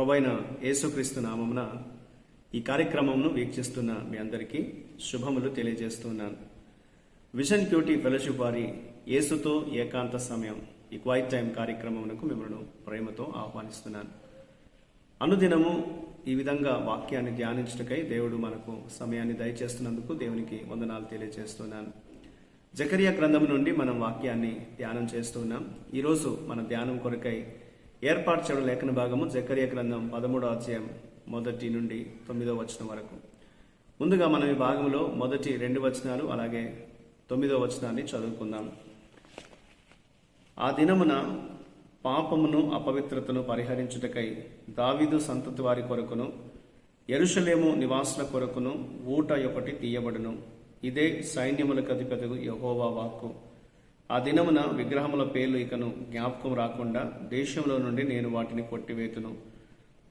ప్రభైన యేసుక్రీస్తు నామమున ఈ కార్యక్రమంను వీక్షిస్తున్న మీ అందరికీ శుభములు తెలియజేస్తున్నాను. విజన్ క్యూటీ ఫెలోషిప్ వారి యేసుతో ఏకాంత సమయం ఈ క్వైట్ టైం కార్యక్రమమునకు మిమ్మల్ని ప్రేమతో ఆహ్వానిస్తున్నాను. అనుదినము ఈ విధంగా వాక్యాన్ని ధ్యానించటకై దేవుడు మనకు సమయాన్ని దయచేస్తున్నందుకు దేవునికి వందనాలు తెలియజేస్తున్నాను. జకరియా గ్రంథం నుండి మనం వాక్యాన్ని ధ్యానం చేస్తున్నాం ఈరోజు మన ధ్యానం కొరకై ఏర్పాటు చేయడం లేఖన భాగము జకరియా గ్రంథం పదమూడో అధ్యాయం మొదటి నుండి తొమ్మిదో వచనం వరకు. ముందుగా మనం ఈ భాగంలో మొదటి రెండు వచనాలు అలాగే తొమ్మిదో వచనాన్ని చదువుకుందాం. ఆ దినమున పాపమును అపవిత్రతను పరిహరించుటకై దావీదు సంతతి వారి కొరకును ఎరుషలేము నివాసుల కొరకును ఊట ఒకటి తీయబడును. ఇదే సైన్యములకు అధిపతి యహోవా వాక్కు. ఆ దినమున విగ్రహముల పేర్లు ఇకను జ్ఞాపకం రాకుండా దేశంలో నుండి నేను వాటిని కొట్టివేతును.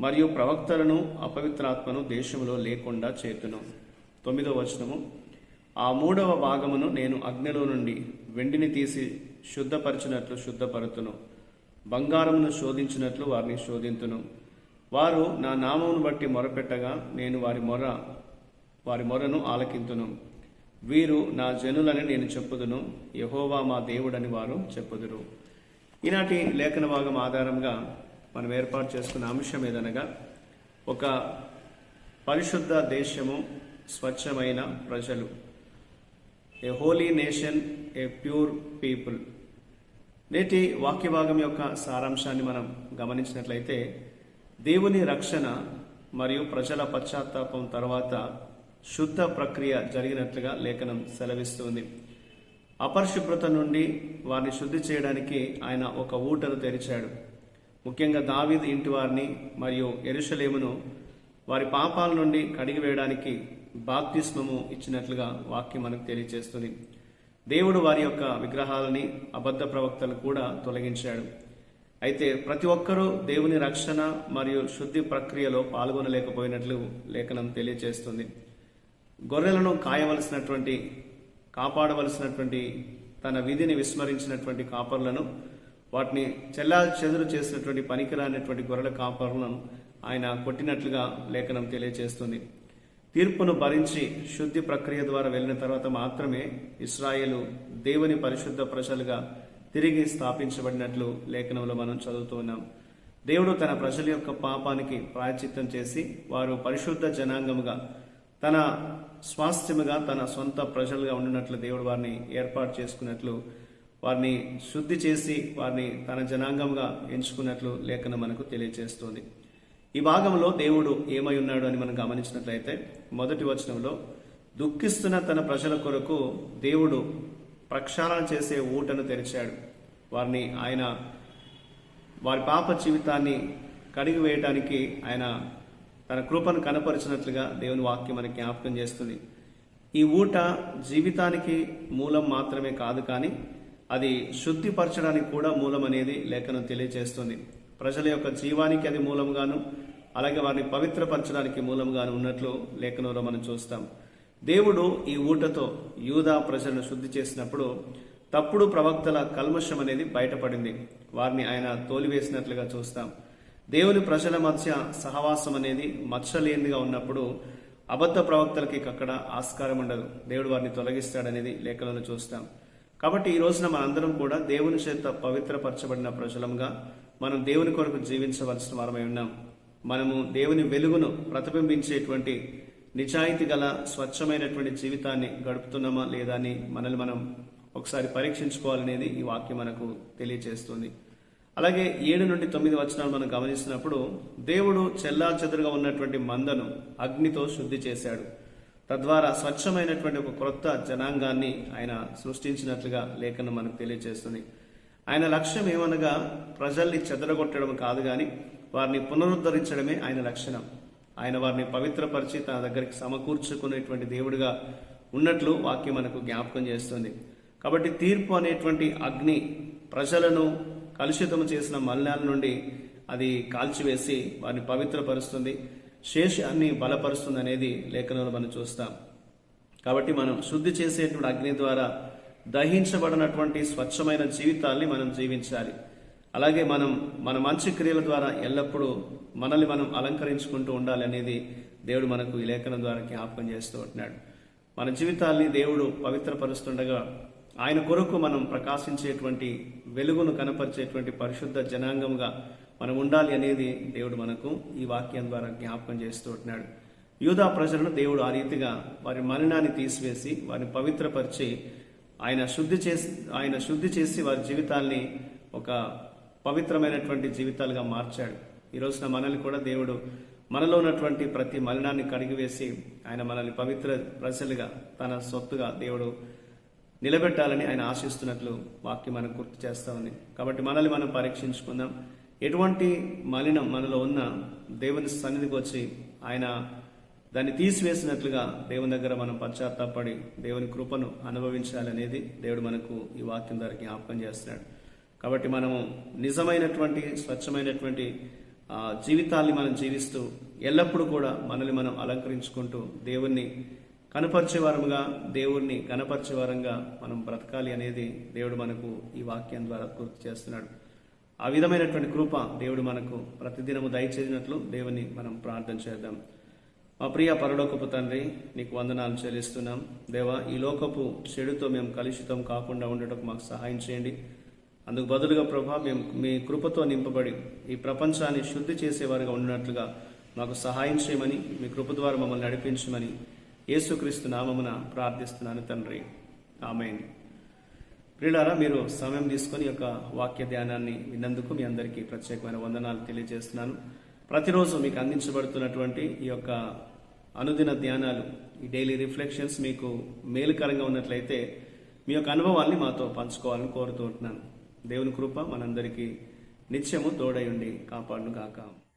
మరియు ప్రవక్తలను అపవిత్రాత్మను దేశంలో లేకుండా చేతును. తొమ్మిదవ వచనము. ఆ మూడవ భాగమును నేను అగ్నిలో నుండి వెండిని తీసి శుద్ధపరచినట్లు శుద్ధపరుతును. బంగారమును శోధించినట్లు వారిని శోధింతును. వారు నా నామమును బట్టి మొరపెట్టగా నేను వారి మొర వారి మొరను ఆలకింతును. వీరు నా జనులని నేను చెప్పుదును. యహోవా మా దేవుడని వారు చెప్పుదురు. ఈనాటి లేఖన భాగం ఆధారంగా మనం ఏర్పాటు చేసుకున్న అంశం ఏదనగా ఒక పరిశుద్ధ దేశము స్వచ్ఛమైన ప్రజలు. A holy nation a pure people. నేటి వాక్య భాగం యొక్క సారాంశాన్ని మనం గమనించినట్లయితే దేవుని రక్షణ మరియు ప్రజల పశ్చాత్తాపం తర్వాత శుద్ధ ప్రక్రియ జరిగినట్లుగా లేఖనం సెలవిస్తుంది. అపరిశుభ్రత నుండి వారిని శుద్ధి చేయడానికి ఆయన ఒక ఊటను తెరిచాడు. ముఖ్యంగా దావీద్ ఇంటి వారిని మరియు ఎరుషలేమును వారి పాపాల నుండి కడిగివేయడానికి బాప్తిస్మము ఇచ్చినట్లుగా వాక్యం మనకు తెలియజేస్తుంది. దేవుడు వారి యొక్క విగ్రహాలని అబద్ధ ప్రవక్తలు కూడా తొలగించాడు. అయితే ప్రతి ఒక్కరూ దేవుని రక్షణ మరియు శుద్ధి ప్రక్రియలో పాల్గొనలేకపోయినట్లు లేఖనం తెలియజేస్తుంది. గొర్రెలను కాయవలసినటువంటి కాపాడవలసినటువంటి తన విధిని విస్మరించినటువంటి కాపర్లను వాటిని చెల్లా చెదురు చేసినటువంటి పనికిరానటువంటి గొర్రెల కాపర్లను ఆయన కొట్టినట్లుగా లేఖనం తెలియజేస్తుంది తీర్పును భరించి శుద్ధి ప్రక్రియ ద్వారా వెళ్ళిన తర్వాత మాత్రమే ఇస్రాయేలు దేవుని పరిశుద్ధ ప్రజలుగా తిరిగి స్థాపించబడినట్లు లేఖనంలో మనం చదువుతూ ఉన్నాం. దేవుడు తన ప్రజల యొక్క పాపానికి ప్రాయచిత్తం చేసి వారు పరిశుద్ధ జనాంగముగా తన స్వాస్థ్యముగా తన సొంత ప్రజలుగా ఉండినట్లు దేవుడు వారిని ఏర్పాటు చేసుకున్నట్లు వారిని శుద్ధి చేసి వారిని తన జనాంగంగా ఎంచుకున్నట్లు లేఖన మనకు తెలియజేస్తుంది ఈ భాగంలో దేవుడు ఏమై ఉన్నాడు అని మనం గమనించినట్లయితే మొదటి వచనంలో దుఃఖిస్తున్న తన ప్రజల కొరకు దేవుడు ప్రక్షాళన చేసే ఊటను తెరిచాడు. వారిని ఆయన వారి పాప జీవితాన్ని కడిగి వేయటానికి ఆయన తన కృపను కనపరిచినట్లుగా దేవుని వాక్యం మనకి జ్ఞాపకం చేస్తుంది. ఈ ఊట జీవితానికి మూలం మాత్రమే కాదు కానీ అది శుద్ధిపరచడానికి కూడా మూలం అనేది లేఖనం తెలియజేస్తుంది ప్రజల యొక్క జీవానికి అది మూలంగాను అలాగే వారిని పవిత్రపరచడానికి మూలంగాను ఉన్నట్లు లేఖనంలో మనం చూస్తాం. దేవుడు ఈ ఊటతో యూదా ప్రజలను శుద్ధి చేసినప్పుడు తప్పుడు ప్రవక్తల కల్మషం అనేది బయటపడింది. వారిని ఆయన తోలివేసినట్లుగా చూస్తాం. దేవుని ప్రజల మధ్య సహవాసం అనేది మచ్చలేనిదిగా ఉన్నప్పుడు అబద్ధ ప్రవక్తలకి అక్కడ ఆస్కారం ఉండదు. దేవుడు వారిని తొలగిస్తాడనేది లేఖలను చూస్తాం. కాబట్టి ఈ రోజున మనందరం కూడా దేవుని చేత పవిత్రపరచబడిన ప్రజలంగా మనం దేవుని కొరకు జీవించవలసిన వారమై ఉన్నాం. మనము దేవుని వెలుగును ప్రతిబింబించేటువంటి నిజాయితీ గల స్వచ్ఛమైనటువంటి జీవితాన్ని గడుపుతున్నామా లేదా అని మనల్ని మనం ఒకసారి పరీక్షించుకోవాలనేది ఈ వాక్యం మనకు తెలియజేస్తుంది అలాగే ఏడు నుండి తొమ్మిది వచనాలు మనం గమనిస్తున్నప్పుడు దేవుడు చెల్లా చెదురుగా ఉన్నటువంటి మందను అగ్నితో శుద్ధి చేశాడు. తద్వారా స్వచ్ఛమైనటువంటి ఒక క్రొత్త జనాంగాన్ని ఆయన సృష్టించినట్లుగా లేఖనం మనకు తెలియజేస్తుంది. ఆయన లక్ష్యం ఏమనగా ప్రజల్ని చెదరగొట్టడం కాదు కానీ వారిని పునరుద్ధరించడమే ఆయన లక్షణం. ఆయన వారిని పవిత్రపరిచి తన దగ్గరికి సమకూర్చుకునేటువంటి దేవుడిగా ఉన్నట్లు వాక్యం మనకు జ్ఞాపకం చేస్తుంది. కాబట్టి తీర్పు అనేటువంటి అగ్ని ప్రజలను కలుషితము చేసిన మలినాల నుండి అది కాల్చివేసి వారిని పవిత్రపరుస్తుంది. శేషాన్ని బలపరుస్తుంది అనేది లేఖనంలో మనం చూస్తాం. కాబట్టి మనం శుద్ధి చేసేటువంటి అగ్ని ద్వారా దహించబడినటువంటి స్వచ్ఛమైన జీవితాల్ని మనం జీవించాలి. అలాగే మనం మన మంచి క్రియల ద్వారా ఎల్లప్పుడూ మనల్ని మనం అలంకరించుకుంటూ ఉండాలి అనేది దేవుడు మనకు ఈ లేఖనం ద్వారా జ్ఞాపకం చేస్తూ ఉంటున్నాడు. మన జీవితాల్ని దేవుడు పవిత్రపరుస్తుండగా ఆయన కొరకు మనం ప్రకాశించేటువంటి వెలుగును కనపరిచేటువంటి పరిశుద్ధ జనాంగంగా మనం ఉండాలి అనేది దేవుడు మనకు ఈ వాక్యం ద్వారా జ్ఞాపకం చేస్తూ ఉంటున్నాడు. యూదా ప్రజలను దేవుడు ఆ రీతిగా వారి మరణాన్ని తీసివేసి వారిని పవిత్రపరిచి ఆయన శుద్ధి చేసి ఆయన శుద్ధి చేసి వారి జీవితాల్ని ఒక పవిత్రమైనటువంటి జీవితాలుగా మార్చాడు. ఈ రోజున మనల్ని కూడా దేవుడు మనలో ఉన్నటువంటి ప్రతి మలినాన్ని కడిగివేసి ఆయన మనల్ని పవిత్ర ప్రజలుగా తన సొత్తుగా దేవుడు నిలబెట్టాలని ఆయన ఆశిస్తున్నట్లు వాక్యం మనకు గుర్తు చేస్తా ఉంది. కాబట్టి మనల్ని మనం పరీక్షించుకుందాం. ఎటువంటి మలినం మనలో ఉన్న దేవుని సన్నిధికి వచ్చి ఆయన దాన్ని తీసివేసినట్లుగా దేవుని దగ్గర మనం పశ్చాత్తాపడి దేవుని కృపను అనుభవించాలనేది దేవుడు మనకు ఈ వాక్యం ద్వారా జ్ఞాపకం చేస్తున్నాడు. కాబట్టి మనము నిజమైనటువంటి స్వచ్ఛమైనటువంటి జీవితాల్ని మనం జీవిస్తూ ఎల్లప్పుడూ కూడా మనల్ని మనం అలంకరించుకుంటూ దేవుణ్ణి కనపరిచేవారముగా దేవుణ్ణి కనపరిచేవారంగా మనం బ్రతకాలి అనేది దేవుడు మనకు ఈ వాక్యం ద్వారా గుర్తు చేస్తున్నాడు. ఆ విధమైనటువంటి కృప దేవుడు మనకు ప్రతిదినము దయచేసినట్లు దేవుని మనం ప్రార్థన చేద్దాం. మా ప్రియ పరలోకపు తండ్రి నీకు వందనాలు చెల్లిస్తున్నాం. దేవా ఈ లోకపు చెడుతో మేము కలుషితం కాకుండా ఉండటం మాకు సహాయం చేయండి. అందుకు బదులుగా ప్రభా మేము మీ కృపతో నింపబడి ఈ ప్రపంచాన్ని శుద్ధి చేసేవారుగా ఉన్నట్లుగా మాకు సహాయం చేయమని మీ కృప ద్వారా మమ్మల్ని నడిపించమని యేసుక్రీస్తు నామమున ప్రార్థిస్తున్నాను తండ్రి. ఆమెన్. ప్రియులారా మీరు సమయం తీసుకొని యొక్క వాక్య ధ్యానాన్ని విన్నందుకు మీ అందరికీ ప్రత్యేకమైన వందనాలు తెలియజేస్తున్నాను. ప్రతిరోజు మీకు అందించబడుతున్నటువంటి ఈ యొక్క అనుదిన ధ్యానాలు ఈ డైలీ రిఫ్లెక్షన్స్ మీకు మేలుకరంగా ఉన్నట్లయితే మీ యొక్క అనుభవాల్ని మాతో పంచుకోవాలని కోరుతూ ఉంటున్నాను. దేవుని కృప మనందరికీ నిత్యము తోడై ఉండి కాపాడును గాక